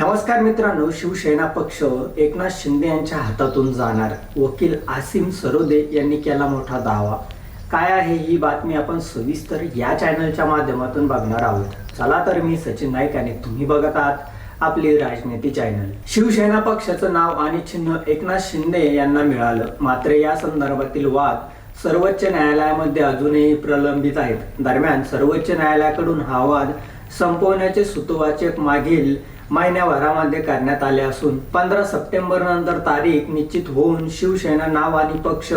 नमस्कार मित्रांनो शिवसेना पक्ष एकनाथ शिंदे यांच्या हातातून जाणार. वकील आसिम सरोदे यांनी केला मोठा दावा. काय आहे ही बातमी आपण सविस्तर या चॅनलच्या माध्यमातून बघणार आहोत. चला तर मी सचिन नाईक आणि तुम्ही बघत आहात आपली राजनीती चॅनल. शिवसेना पक्षाचं नाव आणि चिन्ह एकनाथ शिंदे यांना मिळालं. मात्र या संदर्भातील वाद सर्वोच्च न्यायालयामध्ये अजूनही प्रलंबित आहेत. दरम्यान सर्वोच्च न्यायालयाकडून हा वाद संपवण्याचे सुतोवाचक मागील महिन्याभरामध्ये करण्यात आले असून पंधरा सप्टेंबर नंतर तारीख निश्चित होऊन शिवसेना नाव आणि पक्ष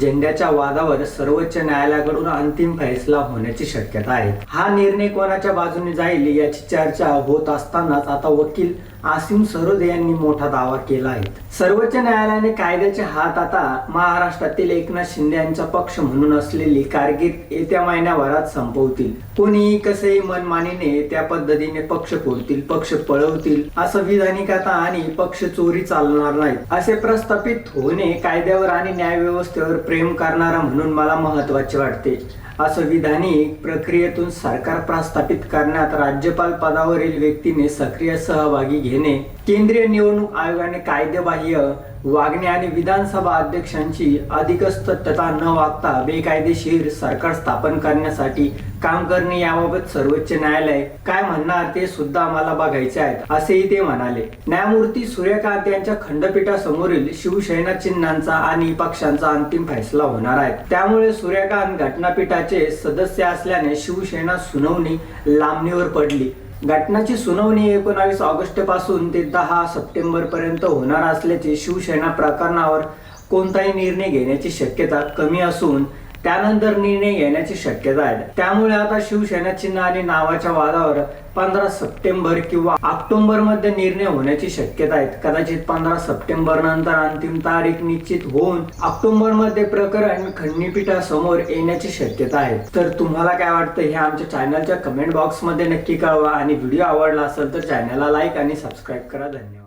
झेंड्याच्या वादावर सर्वोच्च न्यायालयाकडून अंतिम फैसला होण्याची शक्यता आहे. हा निर्णय कोणाच्या बाजूने जाईल याची चर्चा होत असतानाच आता वकील आसिम सरोदे यांनी मोठा दावा केला आहे. सर्वोच्च न्यायालयाने कायद्याचे हात आता महाराष्ट्रातील एकनाथ शिंदे यांचा पक्ष म्हणून असलेली कारकीर्द येत्या महिन्याभरात संपवतील. कोणीही कसेही मनमानीने त्या पद्धतीने पक्ष फोडतील पक्ष पळ असं असंविधानिक आता आणि पक्ष चोरी चालणार नाही असे प्रस्थापित होणे कायद्यावर आणि न्यायव्यवस्थेवर प्रेम करणारा म्हणून मला महत्त्वाचे वाटते. असंविधानिक प्रक्रियेतून सरकार प्रस्थापित करण्यात राज्यपाल पदावरील व्यक्तीने सक्रिय सहभागी घेणे केंद्रीय निवडणूक आयोगाने कायदेबाह्य वागणे आणि विधानसभा अध्यक्षांची अधिकस्तता न वागता बेकायदेशीर सरकार स्थापन करण्यासाठी काम करणे याबाबत सर्वोच्च न्यायालय काय म्हणणार ते सुद्धा आम्हाला बघायचे आहेत असेही ते म्हणाले. न्यायमूर्ती सूर्यकांत यांच्या खंडपीठासमोरील शिवसेना चिन्हांचा आणि पक्षांचा अंतिम फैसला होणार आहे. त्यामुळे सूर्यकांत घटनापीठाचे सदस्य असल्याने शिवसेना सुनावणी लांबणीवर पडली. घटनाची सुनावणी एकोणावीस ऑगस्टपासून ते दहा सप्टेंबर पर्यंत होणार असल्याचे शिवसेना प्रकरणावर कोणताही निर्णय घेण्याची शक्यता कमी असून त्यानंतर निर्णय घेण्याची शक्यता आहे. त्यामुळे आता शिवसेना चिन्ह आणि नावाच्या वादावर पंधरा सप्टेंबर किंवा ऑक्टोबरमध्ये निर्णय होण्याची शक्यता आहे. कदाचित पंधरा सप्टेंबर नंतर अंतिम तारीख निश्चित होऊन ऑक्टोबरमध्ये प्रकरण खंडपीठासमोर येण्याची शक्यता आहे. तर तुम्हाला काय वाटतं हे आमच्या चॅनलच्या कमेंट बॉक्समध्ये नक्की कळवा आणि व्हिडिओ आवडला असेल तर चॅनलला लाईक आणि सबस्क्राईब करा. धन्यवाद.